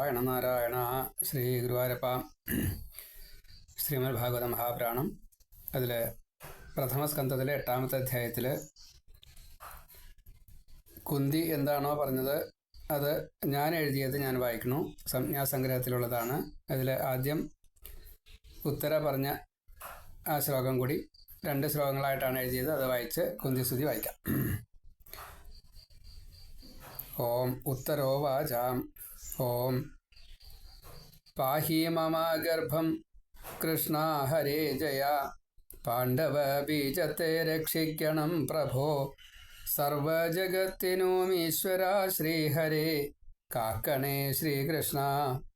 നാരായണ നാരായണ ശ്രീ ഗുരുവായൂരപ്പ ശ്രീമദ് ഭാഗവത മഹാപുരാണം. അതിൽ പ്രഥമ സ്കന്ധത്തിലെ എട്ടാമത്തെ അധ്യായത്തിൽ കുന്തി എന്താണോ പറഞ്ഞത് അത് ഞാൻ എഴുതിയത് ഞാൻ വായിക്കണു സംജ്ഞാസംഗ്രഹത്തിലുള്ളതാണ് അതിൽ ആദ്യം ഉത്തര പറഞ്ഞ ആ ശ്ലോകം കൂടി രണ്ട് ശ്ലോകങ്ങളായിട്ടാണ് എഴുതിയത്. അത് വായിച്ച് കുന്തി സ്തുതി വായിക്കാം. ഓം ഉത്തരോവാചാം ഓം. പാഹി മമാഗർഭം കൃഷ്ണ ഹരേ ജയ. പാണ്ഡവ ബീജത്തെ രക്ഷിക്കണം പ്രഭോ. സർവജഗത്തിനും ഈശ്വര ശ്രീഹരേ. കാക്കണേ ശ്രീകൃഷ്ണ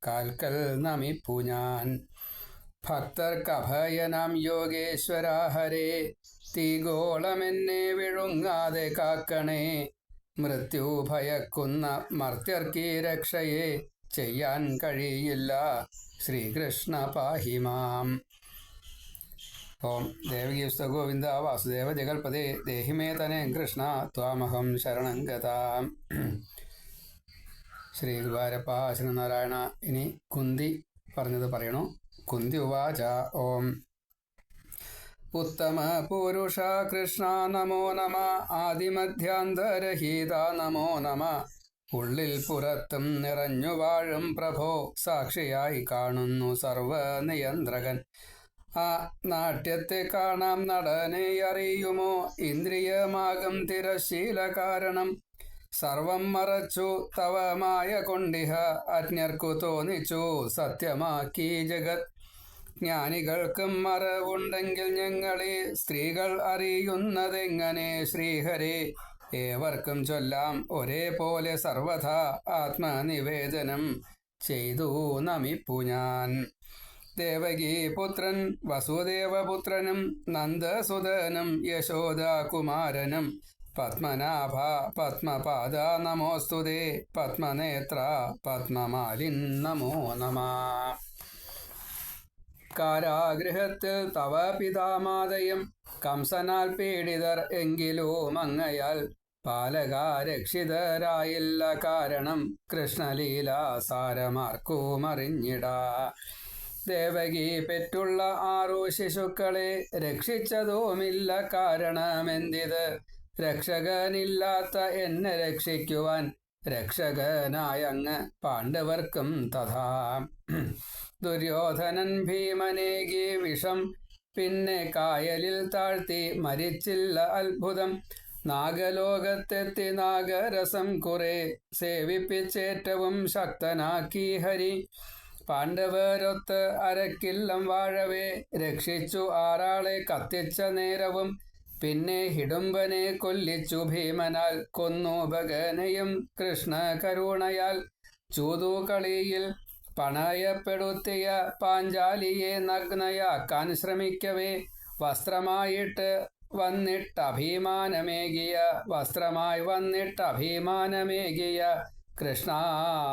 കാൽക്കൽ നമിപ്പു ഞാൻ. ഭക്തർക്കഭയനാം യോഗേശ്വര ഹരേ. തീഗോളമെന്നെ വിഴുങ്ങാതെ കാക്കണേ. മൃത്യു ഭയക്കുന്ന മർത്യർക്കീ രക്ഷയെ ചെയ്യാൻ കഴിയില്ല. ശ്രീകൃഷ്ണ പാഹിമാം ഓം ദേവകീസ്ത ഗോവിന്ദ വാസുദേവ ജഗൽപദേ ദേഹിമേ തനേ കൃഷ്ണ ത്വാമഹം ശരണം ഗതാം. ശ്രീ ഗുരുവാരപ്പ ശ്രീനാരായണ ഇനി കുന്തി പറഞ്ഞത് പറയണു. കുന്തി ഉവാച ഓം. ഉത്തമ പുരുഷ കൃഷ്ണ നമോ നമ. ആദിമധ്യാന്തരഹീത നമോ നമ. ഉള്ളിൽ പുറത്തും നിറഞ്ഞു വാഴും പ്രഭോ. സാക്ഷിയായി കാണുന്നു സർവ നിയന്ത്രകൻ ആ നാട്യത്തെ കാണാം നടനെ അറിയുമോ? ഇന്ദ്രിയമാകും തിരശീല കാരണം. സർവം മറച്ചു തവമായ കൊണ്ടിഹ. അജ്ഞർക്കു തോന്നിച്ചു സത്യമാക്കി ജഗത്. ജ്ഞാനികൾക്കും മറവുണ്ടെങ്കിൽ ഞങ്ങളെ സ്ത്രീകൾ അറിയുന്നതെങ്ങനെ? ശ്രീഹരെ ഏവർക്കും ചൊല്ലാം ഒരേപോലെ സർവഥ ആത്മനിവേദനം ചെയ്തു നമിപ്പു ഞാൻ. ദേവകി പുത്രൻ വസുദേവപുത്രനും നന്ദസുതനും യശോദാകുമാരനും പത്മനാഭ പത്മപാദ നമോസ്തുതേ പത്മനേത്ര പത്മമാലിൻ നമോ നമ. കാരാഗൃഹത്തിൽ തവ പിതാമാതയും. കംസനാൽ പീഡിതർ എങ്കിലും അങ്ങയാൽ പാലക രക്ഷിതരായില്ല കാരണം കൃഷ്ണലീല സാരമാർക്കും ദേവകി പെറ്റുള്ള ആറു ശിശുക്കളെ രക്ഷിച്ചതുമില്ല. കാരണമെന്തിത്? രക്ഷകനില്ലാത്ത എന്നെ രക്ഷിക്കുവാൻ രക്ഷകനായ അങ്ങ് പാണ്ഡവർക്കും തഥാ. ദുര്യോധനൻ ഭീമനേകി വിഷം പിന്നെ കായലിൽ താഴ്ത്തി മരിച്ചില്ല അത്ഭുതം. നാഗലോകത്തെത്തി നാഗരസം കുറെ സേവിപ്പിച്ചേറ്റവും ശക്തനാക്കി ഹരി. പാണ്ഡവരൊത്ത് അരക്കില്ലം വാഴവേ രക്ഷിച്ചു ആറാളെ കത്തിച്ച നേരവും പിന്നെ ഹിഡുംബനെ കൊല്ലിച്ചു ഭീമനാൽ. കൊന്നു ഭഗനയും കൃഷ്ണ കരുണയാൽ. ചൂതുകളിയിൽ പണയപ്പെടുത്തിയ പാഞ്ചാലിയെ നഗ്നയാക്കാൻ ശ്രമിക്കവേ. വസ്ത്രമായിട്ട് വന്നിട്ട് അഭിമാനമേകിയ വസ്ത്രമായി വന്നിട്ട് അഭിമാനമേകിയ കൃഷ്ണ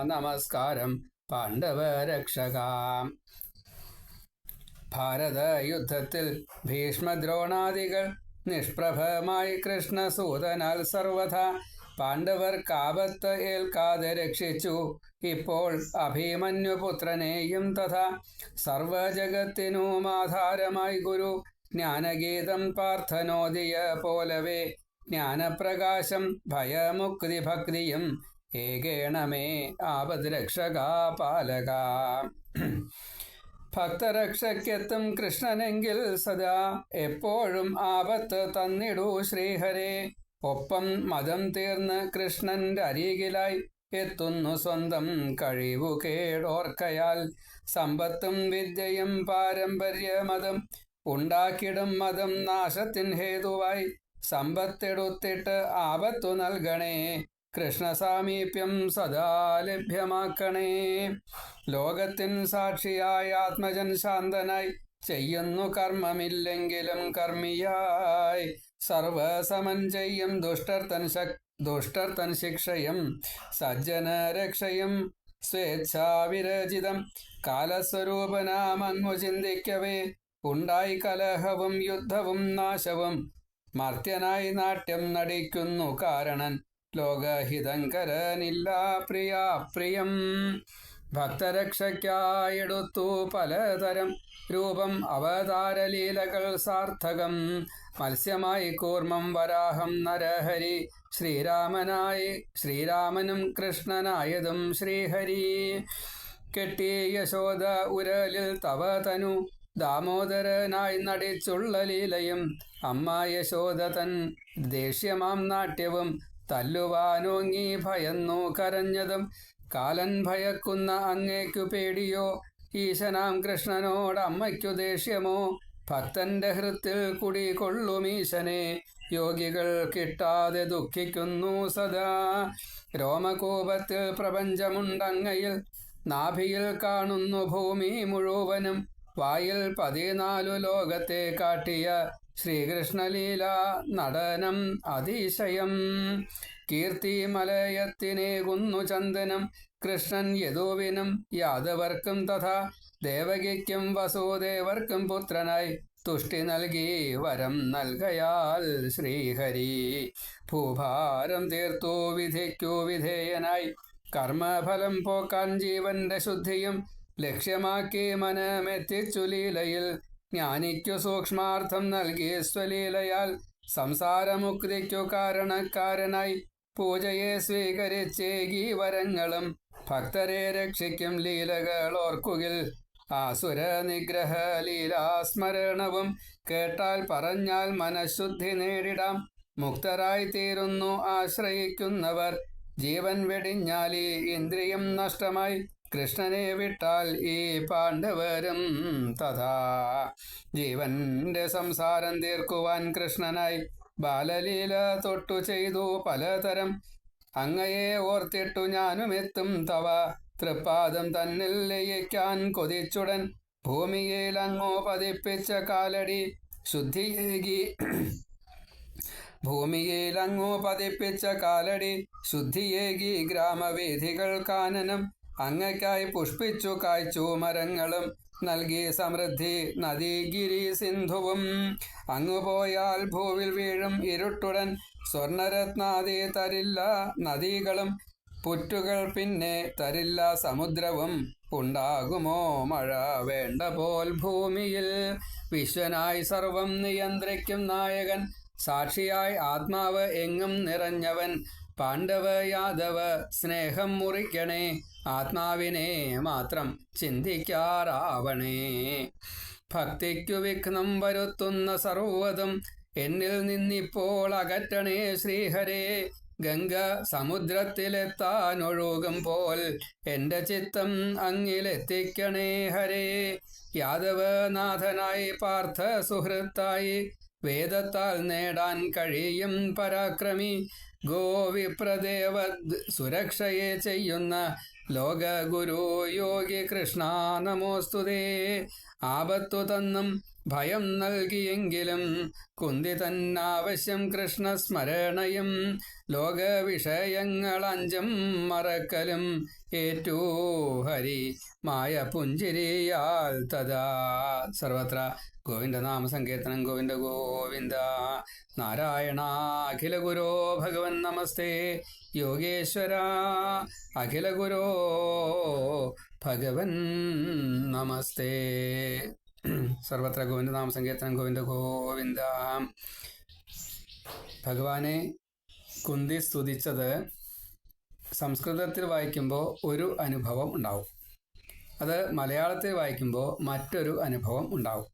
നമസ്കാരം പാണ്ഡവ രക്ഷകാം ഭാരത യുദ്ധത്തിൽ ഭീഷ്മദ്രോണാദികൾ നിഷ്പ്രഭമായി കൃഷ്ണസൂതനാൽ സർവഥ പാണ്ഡവർ കാപത്ത് ഏൽക്കാതെ രക്ഷിച്ചു. ഇപ്പോൾ അഭിമന്യുപുത്രനെയും തഥാ സർവജഗത്തിനും ആധാരമായി ഗുരു ജ്ഞാനഗീതം പാർത്ഥനോദിയ പോലവേ. ജ്ഞാനപ്രകാശം ഭയമുക്തി ഭക്തിയും ഏകേണമേ. ആപദ്രക്ഷകാ പാലക ഭക്തരക്ഷയ്ക്കെത്തും കൃഷ്ണനെങ്കിൽ സദാ എപ്പോഴും ആപത്ത് തന്നിടൂ ശ്രീഹരെ. ഒപ്പം മതം തീർന്ന് കൃഷ്ണന്റെ അരികിലായി എത്തുന്നു സ്വന്തം കഴിവു കേടോർക്കയാൽ സമ്പത്തും വിദ്യയും പാരമ്പര്യമതം ഉണ്ടാക്കിടും മതം നാശത്തിൻ ഹേതുവായി. സമ്പത്തെടുത്തിട്ട് ആപത്തു നൽകണേ. കൃഷ്ണസാമീപ്യം സദാ ലഭ്യമാക്കണേ. ലോകത്തിൻ സാക്ഷിയായ ആത്മജൻ ശാന്തനായി ചെയ്യുന്നു കർമ്മമില്ലെങ്കിലും കർമ്മിയായി. സർവസമൻ ചെയ്യും ദുഷ്ടർത്തൻ ശക് ദുഷ്ടർത്തൻ ശിക്ഷയും സജ്ജന രക്ഷയും സ്വേച്ഛാവിരചിതം. കാലസ്വരൂപനാമങ്ങു ചിന്തിക്കവേ ഉണ്ടായി കലഹവും യുദ്ധവും നാശവും മർത്യനായി നാട്യം നടിക്കുന്നു കാരണൻ. ലോകഹിതങ്കരനില്ല പ്രിയ പ്രിയം. ഭക്തരക്ഷയ്ക്കായെടുത്തു പലതരം രൂപം അവതാരലീലകൾ സാർത്ഥകം. മത്സ്യമായി കൂർമ്മം വരാഹം നരഹരി. ശ്രീരാമനായി ശ്രീരാമനും കൃഷ്ണനായതും ശ്രീഹരി. കെട്ടി യശോദ ഉരലിൽ തവ തനു. ദാമോദരനായി നടിച്ചുള്ള ലീലയും അമ്മ യശോദ തൻ ദേഷ്യമാം നാട്യവും തല്ലുവാനോങ്ങി ഭയന്നു കരഞ്ഞതും കാലൻ ഭയക്കുന്ന അങ്ങേക്കു പേടിയോ? ഈശനാം കൃഷ്ണനോട് അമ്മയ്ക്കു ദേഷ്യമോ? ഭക്തന്റെ ഹൃത്തിൽ കുടി കൊള്ളുമീശനെ യോഗികൾ കിട്ടാതെ ദുഃഖിക്കുന്നു സദാ. രോമകോപത്തിൽ പ്രപഞ്ചമുണ്ടങ്ങയിൽ. നാഭിയിൽ കാണുന്നു ഭൂമി മുഴുവനും. വായിൽ പതിനാലു ലോകത്തെ കാട്ടിയ ശ്രീകൃഷ്ണലീല നടനം അതിശയം. കീർത്തി മലയത്തിനേകുന്നു ചന്ദനം കൃഷ്ണൻ യദുവിനും യാദവർക്കും തഥാ. ദേവകിക്കും വസുദേവർക്കും പുത്രനായി തുഷ്ടി നൽകി വരം നൽകയാൽ ശ്രീഹരി. ഭൂഭാരം തീർത്തു വിധിക്കു വിധേയനായി. കർമ്മഫലം പോക്കാൻ ജീവന്റെ ശുദ്ധിയും ലക്ഷ്യമാക്കി മനമെത്തിച്ചു ലീലയിൽ. ജ്ഞാനിക്കു സൂക്ഷ്മാർത്ഥം നൽകി സ്വലീലയാൽ സംസാരമുക്തിക്കു കാരണക്കാരനായി പൂജയെ സ്വീകരിച്ചേകി വരങ്ങളും. ഭക്തരെ രക്ഷിക്കും ലീലകൾ ഓർക്കുകിൽ. ആസുര നിഗ്രഹ ലീലാസ്മരണവും കേട്ടാൽ പറഞ്ഞാൽ മനഃശുദ്ധി നേരിടാം. മുക്തരായി തീരുന്നു ആശ്രയിക്കുന്നവർ. ജീവൻ വെടിഞ്ഞാലി ഇന്ദ്രിയം നഷ്ടമായി കൃഷ്ണനെ വിട്ടാൽ ഈ പാണ്ഡവരും തഥാ. ജീവന്റെ സംസാരം തീർക്കുവാൻ കൃഷ്ണനായി ബാലലീല തൊട്ടു ചെയ്തു പലതരം അങ്ങയെ ഓർത്തിട്ടു ഞാനും എത്തും തവ. തൃപ്പാദം തന്നിൽ ലയിക്കാൻ കൊതിച്ചുടൻ ഭൂമിയിൽ അങ്ങോ പതിപ്പിച്ച കാലടി ശുദ്ധിയേകി. ഭൂമിയിൽ അങ്ങോ പതിപ്പിച്ച കാലടി ശുദ്ധിയേകി. ഗ്രാമവേദികൾ കാനനം അങ്ങയ്ക്കായി പുഷ്പിച്ചു കായ്ച്ചു മരങ്ങളും നൽകി സമൃദ്ധി. നദീഗിരി സിന്ധുവും അങ്ങു പോയാൽ ഭൂവിൽ വീഴും ഇരുട്ടുടൻ സ്വർണരത്നാദി തരില്ല നദികളും. പുറ്റുകൾ പിന്നെ തരില്ല സമുദ്രവും. ഉണ്ടാകുമോ മഴ? വേണ്ട പോൽ ഭൂമിയിൽ വിശ്വനായി സർവം നിയന്ത്രിക്കും നായകൻ. സാക്ഷിയായി ആത്മാവ് എങ്ങും നിറഞ്ഞവൻ. പാണ്ഡവ യാദവ സ്നേഹം മുറിക്കണേ. ആത്മാവിനെ മാത്രം ചിന്തിക്കാറാവണേ. ഭക്തിക്കു വിഘ്നം വരുത്തുന്ന സർവതും എന്നിൽ നിന്നിപ്പോൾ അകറ്റണേ ശ്രീഹരേ. ഗംഗ സമുദ്രത്തിലെത്താനൊഴുകും പോൽ എന്റെ ചിത്തം അങ്ങിലെത്തിക്കണേ ഹരേ. യാദവനാഥനായി പാർത്ഥ സുഹൃത്തായി വേദത്താൽ നേടാൻ കഴിയും പരാക്രമി. ഗോവിപ്രദേവ സുരക്ഷയെ ചെയ്യുന്ന ലോകഗുരു യോഗി കൃഷ്ണ നമോസ്തുതേ. ആപത്തു തന്നും ഭയം നൽകിയെങ്കിലും കുന്തി തന്നാവശ്യം കൃഷ്ണസ്മരണയും ലോകവിഷയങ്ങൾ അഞ്ചും മറക്കലും ഏറ്റു ഹരി മായ പുഞ്ചിരിയാൽ തഥാ. സർവത്ര ഗോവിന്ദ നാമസങ്കീർത്തനം ഗോവിന്ദ ഗോവിന്ദ. നാരായണ അഖില ഗുരോ ഭഗവൻ നമസ്തേ. യോഗേശ്വര അഖില ഗുരോ ഭഗവൻ നമസ്തേ. സർവത്ര ഗോവിന്ദനാമ സങ്കീർത്തനം ഗോവിന്ദ ഗോവിന്ദ. ഭഗവാനെ കുന്തി സ്തുതിച്ചത് സംസ്കൃതത്തിൽ വായിക്കുമ്പോൾ ഒരു അനുഭവം ഉണ്ടാവും. അത് മലയാളത്തിൽ വായിക്കുമ്പോൾ മറ്റൊരു അനുഭവം ഉണ്ടാവും.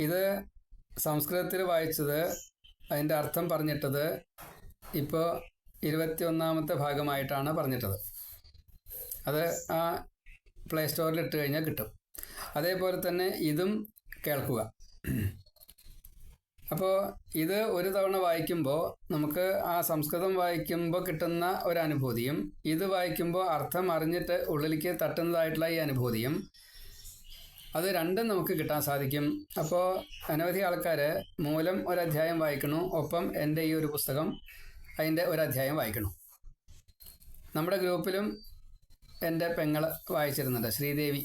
ഇത് സംസ്കൃതത്തിൽ വായിച്ചത് അതിന്റെ അർത്ഥം പറഞ്ഞിട്ടത് ഇപ്പോൾ ഇരുപത്തി ഒന്നാമത്തെ ഭാഗമായിട്ടാണ് പറഞ്ഞിട്ടത്. അത് ആ പ്ലേ സ്റ്റോറിൽ ഇട്ട് കഴിഞ്ഞാൽ കിട്ടും. അതേപോലെ തന്നെ ഇതും കേൾക്കുക. അപ്പോൾ ഇത് ഒരു തവണ വായിക്കുമ്പോൾ നമുക്ക് ആ സംസ്കൃതം വായിക്കുമ്പോൾ കിട്ടുന്ന ഒരു അനുഭൂതിയും ഇത് വായിക്കുമ്പോൾ അർത്ഥം അറിഞ്ഞിട്ട് ഉള്ളിലേക്ക് തട്ടുന്നതായിട്ടുള്ള ഈ അനുഭൂതിയും അത് രണ്ടും നമുക്ക് കിട്ടാൻ സാധിക്കും. അപ്പോൾ അനവധി ആൾക്കാർ മൂലം ഒരു ഒരധ്യായം വായിക്കണു ഒപ്പം എന്റെ ഈ ഒരു പുസ്തകം അതിന്റെ ഒരു അധ്യായം വായിക്കണു. നമ്മുടെ ഗ്രൂപ്പിലും എന്റെ പെങ്ങൾ വായിച്ചിരുന്നുണ്ട് ശ്രീദേവി.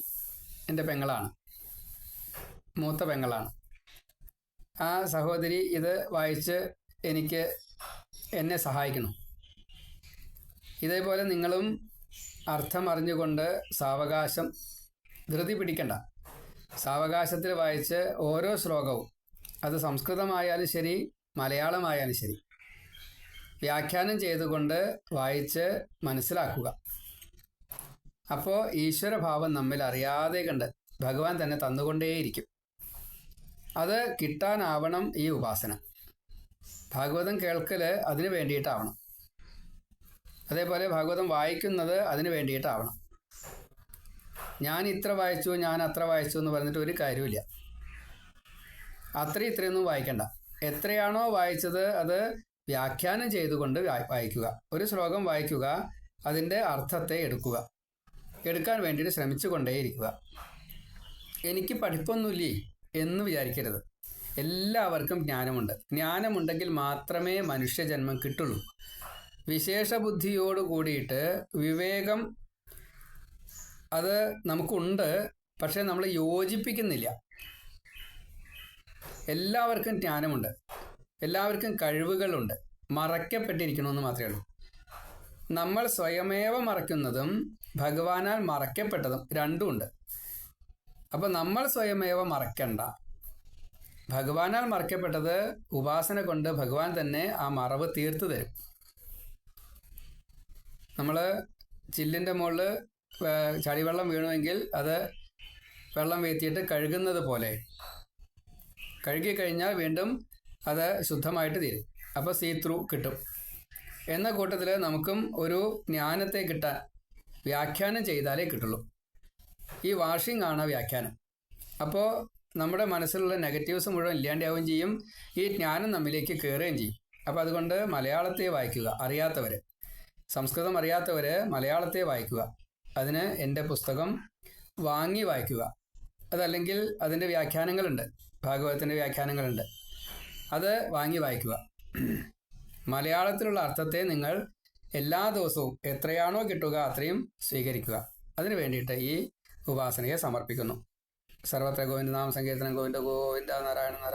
എന്റെ പെങ്ങളാണ്. മൂത്ത പെങ്ങളാണ്. ആ സഹോദരി ഇത് വായിച്ച് എനിക്ക് എന്നെ സഹായിക്കണം. ഇതേപോലെ നിങ്ങളും അർത്ഥം അറിഞ്ഞുകൊണ്ട് സാവകാശം ധൃതി പിടിക്കണ്ട. സാവകാശത്തിൽ വായിച്ച് ഓരോ ശ്ലോകവും അത് സംസ്കൃതമായാലും ശരി മലയാളമായാലും ശരി വ്യാഖ്യാനം ചെയ്തുകൊണ്ട് വായിച്ച് മനസ്സിലാക്കുക. അപ്പോൾ ഈശ്വരഭാവം നമ്മിൽ അറിയാതെ കണ്ട് ഭഗവാൻ തന്നെ തന്നുകൊണ്ടേയിരിക്കും. അത് കിട്ടാനാവണം ഈ ഉപാസന. ഭാഗവതം കേൾക്കൽ അതിന് വേണ്ടിയിട്ടാവണം. അതേപോലെ ഭാഗവതം വായിക്കുന്നത് അതിന് വേണ്ടിയിട്ടാവണം. ഞാൻ ഇത്ര വായിച്ചു ഞാൻ അത്ര വായിച്ചു എന്ന് പറഞ്ഞിട്ട് ഒരു കാര്യമില്ല അത്ര ഇത്രയൊന്നും വായിക്കണ്ട. എത്രയാണോ വായിച്ചത് അത് വ്യാഖ്യാനം ചെയ്തുകൊണ്ട് വായിക്കുക. ഒരു ശ്ലോകം വായിക്കുക അതിന്റെ അർത്ഥത്തെ എടുക്കുക. എടുക്കാൻ വേണ്ടിയിട്ട് ശ്രമിച്ചു കൊണ്ടേയിരിക്കുക എനിക്ക് പഠിപ്പൊന്നുമില്ലേ എന്ന് വിചാരിക്കരുത്. എല്ലാവർക്കും ജ്ഞാനമുണ്ട്. ജ്ഞാനമുണ്ടെങ്കിൽ മാത്രമേ മനുഷ്യജന്മം കിട്ടുള്ളൂ. വിശേഷ ബുദ്ധിയോട് കൂടിയിട്ട് വിവേകം അത് നമുക്കുണ്ട് പക്ഷെ നമ്മൾ യോജിപ്പിക്കുന്നില്ല. എല്ലാവർക്കും ജ്ഞാനമുണ്ട്. എല്ലാവർക്കും കഴിവുകളുണ്ട്. മറയ്ക്കപ്പെട്ടിരിക്കണമെന്ന് മാത്രമേ ഉള്ളൂ. നമ്മൾ സ്വയമേവ മറയ്ക്കുന്നതും ഭഗവാനാൽ മറയ്ക്കപ്പെട്ടതും രണ്ടുമുണ്ട്. അപ്പം നമ്മൾ സ്വയമേവ മറയ്ക്കണ്ട. ഭഗവാനാൽ മറയ്ക്കപ്പെട്ടത് ഉപാസന കൊണ്ട് ഭഗവാൻ തന്നെ ആ മറവ് തീർത്തു തരും. നമ്മൾ ചില്ലിന്റെ മുകളിൽ ചളിവെള്ളം വീണുവെങ്കിൽ അത് വെള്ളം വീത്തിയിട്ട് കഴുകുന്നത് പോലെ. കഴുകി കഴിഞ്ഞാൽ വീണ്ടും അത് ശുദ്ധമായിട്ട് തീരും. അപ്പോൾ സീ ത്രൂ കിട്ടും. എന്ന കൂട്ടത്തിൽ നമുക്കും ഒരു ജ്ഞാനത്തെ കിട്ടാൻ വ്യാഖ്യാനം ചെയ്താലേ കിട്ടുള്ളൂ. ഈ വാഷിംഗ് ആണ് വ്യാഖ്യാനം. അപ്പോൾ നമ്മുടെ മനസ്സിലുള്ള നെഗറ്റീവ്സ് മുഴുവൻ ഇല്ലാണ്ടാവുകയും ചെയ്യും. ഈ ജ്ഞാനം നമ്മിലേക്ക് കയറുകയും ചെയ്യും. അപ്പോൾ അതുകൊണ്ട് മലയാളത്തെ വായിക്കുക അറിയാത്തവർ സംസ്കൃതം അറിയാത്തവർ മലയാളത്തെ വായിക്കുക. അതിന് എന്റെ പുസ്തകം വാങ്ങി വായിക്കുക. അതല്ലെങ്കിൽ അതിന്റെ വ്യാഖ്യാനങ്ങളുണ്ട്. ഭാഗവതത്തിന്റെ വ്യാഖ്യാനങ്ങളുണ്ട്. അത് വാങ്ങി വായിക്കുക. മലയാളത്തിലുള്ള അർത്ഥത്തെ നിങ്ങൾ എല്ലാ ദിവസവും എത്രയാണോ കിട്ടുക അത്രയും സ്വീകരിക്കുക. അതിനു വേണ്ടിയിട്ട് ഈ ഉപാസനയെ സമർപ്പിക്കുന്നു. സർവത്ര ഗോവിന്ദ നാമ സങ്കീർത്തനം. ഗോവിന്ദ ഗോവിന്ദ നാരായണ നാരായണ.